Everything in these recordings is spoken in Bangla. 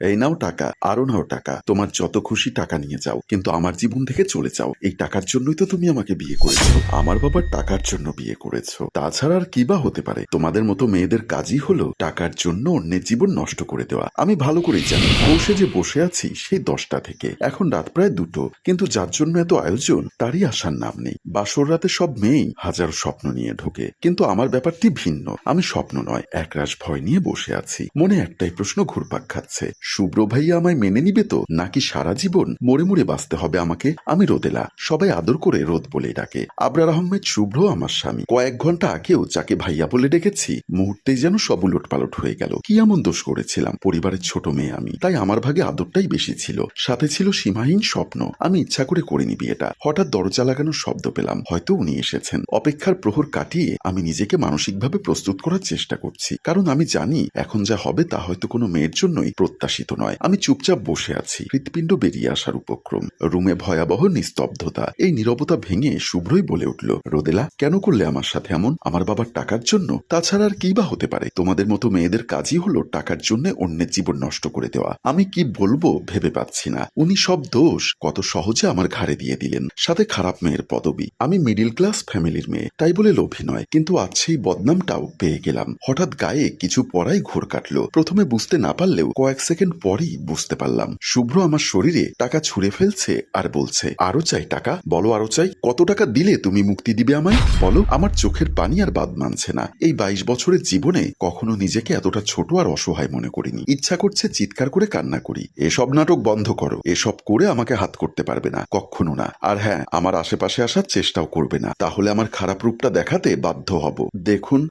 এই নাও টাকা, আরও নাও টাকা। তোমার যত খুশি টাকা নিয়ে যাও, কিন্তু আমার জীবন থেকে চলে যাও। এই টাকার জন্যই তো তুমি আমাকে বিয়ে করেছ। আমার বাবার টাকার জন্য বিয়ে করেছ। তাছাড়া আর কি বা হতে পারে? তোমাদের মতো মেয়েদের কাজই হলো টাকার জন্য অন্যের জীবন নষ্ট করে দেওয়া। আমি ভালো করেই জানি। বসে যে বসে আছি, সেই দশটা থেকে। এখন রাত প্রায় দুটো, কিন্তু যার জন্য এত আয়োজন, তারই আসার নাম নেই। বাসর রাতে সব মেয়েই হাজার স্বপ্ন নিয়ে ঢোকে। কিন্তু আমার ব্যাপারটি ভিন্ন। আমি স্বপ্ন নয়, একরাশ ভয় নিয়ে বসে আছি। মনে একটাই প্রশ্ন ঘুরপাক খাচ্ছে। শুভ্র ভাইয়া আমায় মেনে নিবে তো? নাকি সারা জীবন মরে মরে বাঁচতে হবে আমাকে? আমি রোদেলা, সবাই আদর করে রোদ বলে ডাকে। আবরার আহমেদ শুভ্র আমার স্বামী। কয়েক ঘণ্টা আগেও যাকে ভাইয়া বলে ডেকেছি, মুহূর্তেই যেন সব উলট পালট হয়ে গেল। কি এমন দোষ করেছিলাম? পরিবারের ছোট মেয়ে আমি। তাই আমার ভাগে আদরটাই বেশি ছিল। সাথে ছিল সীমাহীন স্বপ্ন। আমি ইচ্ছা করে করিনি বিয়েটা। হঠাৎ দরজা লাগানোর শব্দ পেলাম। হয়তো উনি এসেছেন। অপেক্ষার প্রহর কাটিয়ে আমি নিজেকে মানসিকভাবে প্রস্তুত করার চেষ্টা করছি। কারণ আমি জানি, এখন যা হবে তা হয়তো কোনো মেয়ের জন্যই প্রত্যাশিত নয়। আমি চুপচাপ বসে আছি। হৃৎপিণ্ড বেরিয়ে আসার উপক্রম। রুমে ভয়াবহ নিস্তব্ধতা। এই নীরবতা ভেঙে শুভ্রই বলে উঠল, রোদেলা, কেন করলে আমার সাথে এমন? আমার বাবার টাকার জন্য? তাছাড়া আর কি বা হতে পারে? তোমাদের মতো মেয়েদের কাজই হলো টাকার জন্য অন্যের জীবন নষ্ট করে দেওয়া। আমি কি বলব ভেবে পাচ্ছি না। উনি সব দোষ। কত সহজে আমার ঘাড়ে দিয়ে দিলেন। সাথে খারাপ মেয়ের পদবি। আমি মিডিল ক্লাস ফ্যামিলির মেয়ে। তাই বলে লোভী নয়। কিন্তু আজ সেই বদনামটাও পেয়ে গেলাম। হঠাৎ গায়ে কিছু পড়াই ঘোর কাটলো। প্রথমে বুঝতে না পারলেও কয়েক সেকেন্ড পরই বুঝতে পারলাম। শুভ্র আমার শরীরে টাকা ছুঁড়ে ফেলছে আর বলছে, আরও চাই টাকা? বলো আরও চাই। কত টাকা দিলে তুমি মুক্তি দিবে আমায়? বলো, আমার চোখের পানি আর বাদ মানছে না। এই বাইশ বছরের জীবনে কখনো নিজেকে এতটা ছোট আর অসহায় মনে করিনি। ইচ্ছা করছে চিৎকার করে কান্না করি। এসব নাটক বন্ধ করো। এসব করে আমাকে হাত করতে পারবে না। কখনো না। আর হ্যাঁ আমার আশেপাশে আসার চেষ্টাও করবে না। তাহলে আমার খারাপ রূপটা দেখাতে বাধ্য হব। দেখুন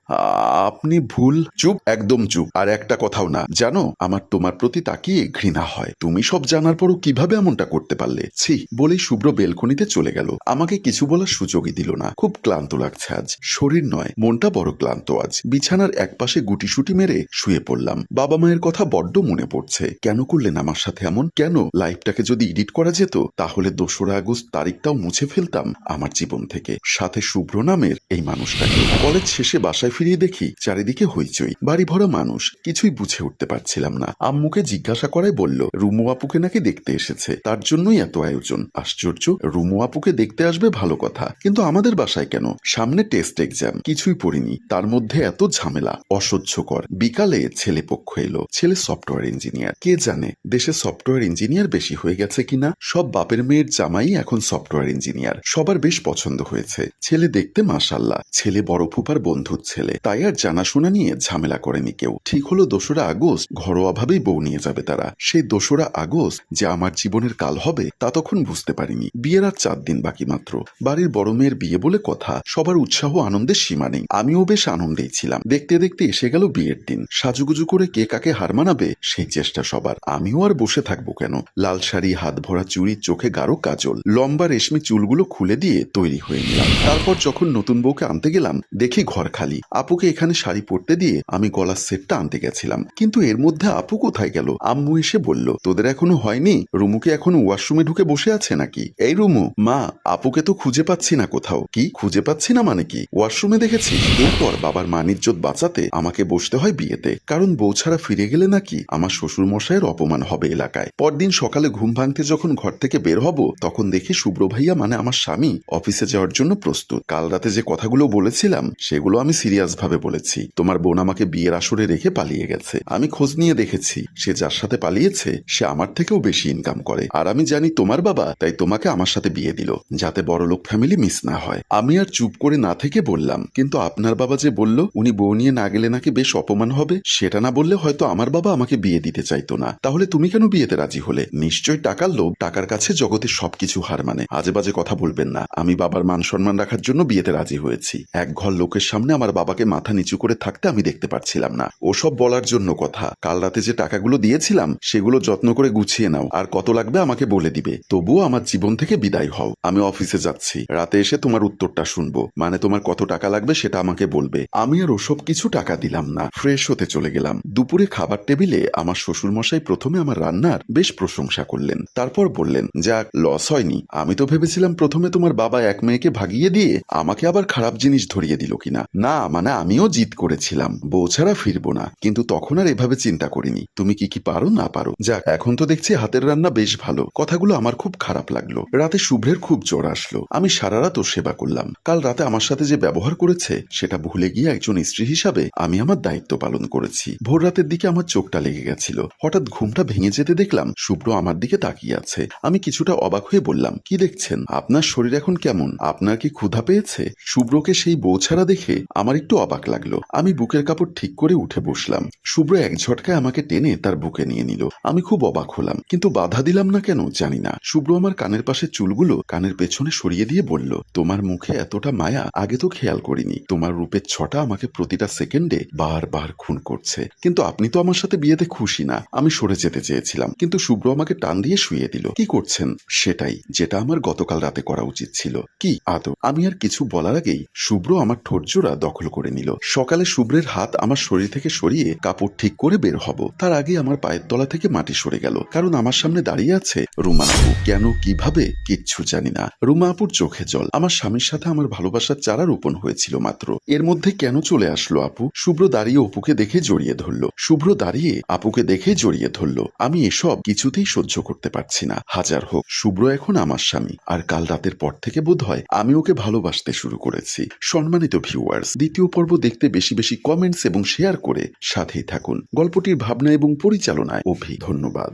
আপনি ভুল। চুপ, একদম চুপ। আর একটা কথাও না। জানো, আমার তোমার প্রতি তাকিয়ে ঘৃণা হয়। তুমি সব জানার পরও কীভাবে এমনটা করতে পারলে? ছি, বলেই শুভ্র বেলকনিতে চলে গেল। আমাকে কিছু বলার সুযোগই দিল না। খুব ক্লান্ত লাগছে আজ। শরীর নয়, মনটা বড় ক্লান্ত আজ। বিছানার একপাশে গুটিসুটি মেরে শুয়ে পড়লাম। বাবা মায়ের কথা বড্ড মনে পড়ছে। কেন করলেন আমার সাথে এমন? কেন? লাইফটাকে যদি এডিট করা যেত, তাহলে দোসরা আগস্ট তারিখটাও মুছে ফেলতাম আমার জীবন থেকে। সাথে শুভ্র নামের এই মানুষটাকে। কলেজ শেষে বাসায় ফিরিয়ে দেখি, চারিদিকে হইচই। বাড়ি ভরা মানুষ। কিছুই বুঝে উঠতে পারছিলাম না। আম্মুকে জিজ্ঞাসা করায় বলল, রুমু আপুকে নাকি দেখতে এসেছে? তার জন্যই এত আয়োজন। আশ্চর্য, রুমু আপুকে দেখতে আসবে ভালো কথা। কিন্তু আমাদের বাসায় কেন? সামনে টেস্ট এক্সাম, কিছুই পড়িনি। তার মধ্যে এত ঝামেলা, অসহ্যকর। বিকালে ছেলে পক্ষ এলো। ছেলে সফটওয়্যার ইঞ্জিনিয়ার। কে জানে, দেশে সফটওয়্যার ইঞ্জিনিয়ার বেশি হয়ে গেছে কিনা? সব বাপের মেয়ের জামাই এখন সফটওয়্যার ইঞ্জিনিয়ার। সবার বেশ পছন্দ হয়েছে। ছেলে দেখতে মাসাল্লাহ ছেলে বড় ফুপার বন্ধুর ছেলে। তাই আর জানাশোনা নিয়ে ঝামেলা করেনি কেউ। ঠিক হলো দোসরা আগস্ট, ঘরোয়াভাবেই বউ নিয়ে যাবে তারা। সেই দোসরা আগস্ট যে আমার জীবনের কাল হবে, তা তখন বুঝতে পারিনি। বিয়ের আর চার দিন বাকি মাত্র। বাড়ির বড় মেয়ের বিয়ে বলে কথা, সবার উৎসাহ আনন্দের সীমা নেই। আমিও বেশ আনন্দেই ছিলাম। দেখতে দেখতে এসে গেল বিয়ের দিন। সাজুগুজু করে কে কাকে হার মানাবে, সেই চেষ্টা সবার। আমিও আর বসে থাকব কেন? লাল শাড়ি, হাত ভরা চুড়ি, চোখে গাঢ় কাজল। লম্বা রেশমি চুলগুলো খুলে দিয়ে তৈরি হয়ে নিলাম। তারপর যখন নতুন বউকে আনতে গেলাম, দেখি ঘর খালি। আপুকে এখানে শাড়ি পরতে দিয়ে আমি গলার সেটটা আনতে গেছিলাম। কিন্তু এর মধ্যে আপু কোথায় গেল? আম্মু এসে বলল, তোদের এখনও হয়নি? রুমুকে এখনও ওয়াশরুমে ঢুকে বসে আছে নাকি? এই রুমু, মা, আপুকে তো খুঁজে পাচ্ছি না কোথাও। কি? খুঁজে পাচ্ছি না মানে কি? ওয়াশরুমে দেখেছি। এরপর বাবার মানিজ্যত বাঁচাতে আমাকে বসতে হয় বিয়েতে। কারণ বউ ছাড়া ফিরে গেলে নাকি আমার শ্বশুর মশাইয়ের অপমান হবে এলাকায়। পরদিন সকালে ঘুম ভাঙতে যখন ঘর থেকে বের হব, তখন দেখি শুভ্র ভাইয়া মানে আমার স্বামী অফিসে যাওয়ার জন্য প্রস্তুত। কাল রাতে যে কথাগুলো বলেছিলাম, সেগুলো আমি সিরিয়াস ভাবে বলেছি। তোমার বোন আমাকে বিয়ের আসরে রেখে পালিয়ে গেছে। আমি খোঁজ নিয়ে দেখেছি। সে যার সাথে পালিয়েছে, সে আমার থেকেও বেশি ইনকাম করে। আর আমি জানি তোমার বাবা তাই তোমাকে আমার সাথে বিয়ে দিল, যাতে বড়লোক ফ্যামিলি মিস না হয়। আমি আর চুপ করে না থেকে বললাম, কিন্তু আপনার বাবা যে বলল, উনি বউ নিয়ে না গেলে নাকি বেশ অপমান হবে, সেটা না বললে হয়তো আমার বাবা আমাকে বিয়ে দিতে চাইতো না। তাহলে তুমি কেন বিয়েতে রাজি হলে? নিশ্চয় টাকার লোভ, টাকার কাছে জগতের সবকিছু হার মানে। আজে বাজে কথা বলবেন না। আমি বাবার মান সম্মান রাখার জন্য বিয়েতে রাজি হয়েছি। এক ঘর লোকের সামনে আমার বাবাকে মাথা নিচু করে থাকতে আমি দেখতে পারছিলাম না। ওসব বলার জন্য কথা। কাল রাতে যে টাকাগুলো দিয়েছিলাম, সেগুলো যত্ন করে গুছিয়ে নাও, আর কত লাগবে আমাকে বলে দিবে। তবুও আমার জীবন থেকে বিদায় হও। আমি অফিসে যাচ্ছি। রাতে এসে তোমার উত্তরটা শুনব। মানে তোমার কত টাকা লাগবে সেটা আমাকে বলবে। আমি আর ওসব কিছু টাকা দিলাম না। ফ্রেশ হতে চলে গেলাম। দুপুরে খাবার টেবিলে আমার শ্বশুর মশাই প্রথমে আমার রান্নার বেশ প্রশংসা করলেন। তারপর বললেন, যাক, লস হয়নি। আমি তো ভেবেছিলাম প্রথমে তোমার বাবা এক মেয়েকে ভাগিয়ে দিয়ে আমাকে আবার খারাপ জিনিস ধরিয়ে দিল কিনা। না মানে আমিও জিত করেছিলাম। বউ ছাড়া ফিরবো না। কিন্তু তখন আর এভাবে চিন্তা করিনি। তুমি কি কি পারো, না পারো। যাক, এখন তো দেখছি হাতের রান্না বেশ ভালো। কথাগুলো আমার খুব খারাপ লাগল। রাতে শুভ্রের খুব জ্বর আসলো। আমি সারা রাত ওর সেবা করলাম। কাল রাতে আমার সাথে যে ব্যবহার করেছে, সেটা ভুলে গিয়ে একজন স্ত্রী হিসাবে আমি আমার দায়িত্ব পালন করেছি। ভোর রাতের দিকে আমার চোখটা লেগে গেছিল। হঠাৎ ঘুমটা ভেঙে যেতে দেখলাম শুভ্র আমার দিকে তাকিয়ে আছে। আমি কিছুটা অবাক হয়ে বললাম, কি দেখছেন? আপনার শরীর এখন কেমন? আপনার কি ক্ষুধা পেয়েছে? শুভ্রকে সেই বউ ছাড়া দেখে আমার একটু অবাক লাগল। আমি বুকের কাপড় ঠিক করে উঠে বসলাম। শুভ্র এক ঝটকায় আমাকে টেনে তার বুকে নিয়ে নিল। আমি খুব অবাক হলাম, কিন্তু বাধা দিলাম না কেন জানি না। শুভ্র আমার কানের পাশে চুলগুলো কানের পেছনে সরিয়ে দিয়ে বলল, তোমার মুখে এতটা মায়া আগে তো খেয়াল করিনি। তোমার রূপের ছটা আমাকে প্রতিটা সেকেন্ডে বারবার খুন করছে। কিন্তু আপনি তো আমার সাথে বিয়েতে খুশি না। আমি সরে যেতে চেয়েছিলাম, কিন্তু শুভ্র আমাকে টান দিয়ে শুয়ে দিল। কি করছেন? সেটাই, যেটা আমার গতকাল রাতে করা উচিত ছিল। কি আদৌ আমি আর কিছু বলার আগেই শুভ্র আমার ঠোরজোড়া দখল করে নিল। সকালে শুভ্রের হাত আমার শরীর থেকে সরিয়ে কাপড় ঠিক করে বের হব। তার আগে আমার পায়ের তলা থেকে মাটি সরে গেল। কারণ আমার সামনে দাঁড়িয়ে আছে রুমা আপু। কেন, কীভাবে, কিচ্ছু জানি না। রুমা আপুর চোখে জল। আমার স্বামীর সাথে আমার ভালোবাসার চারা রোপণ হয়েছিল মাত্র। এর মধ্যে কেন চলে আসলো আপু? শুভ্র দাঁড়িয়ে অপুকে দেখে জড়িয়ে ধরলো। শুভ্র দাঁড়িয়ে আপুকে দেখে জড়িয়ে ধরলো। আমি এসব কিছুতেই সহ্য করতে পারছি না। হাজার হোক, শুভ্র এখন আমার স্বামী। আর কাল রাতের পর থেকে বোধ হয় আমি ওকে ভালোবাসতে শুরু করেছি। সম্মানিত ভিউয়ার্স দ্বিতীয় পর্ব দেখতে বেশি বেশি কমেন্টস এবং শেয়ার করে সাথেই থাকুন। গল্পটির ভাবনা এবং পরিচালনায় অভি ধন্যবাদ।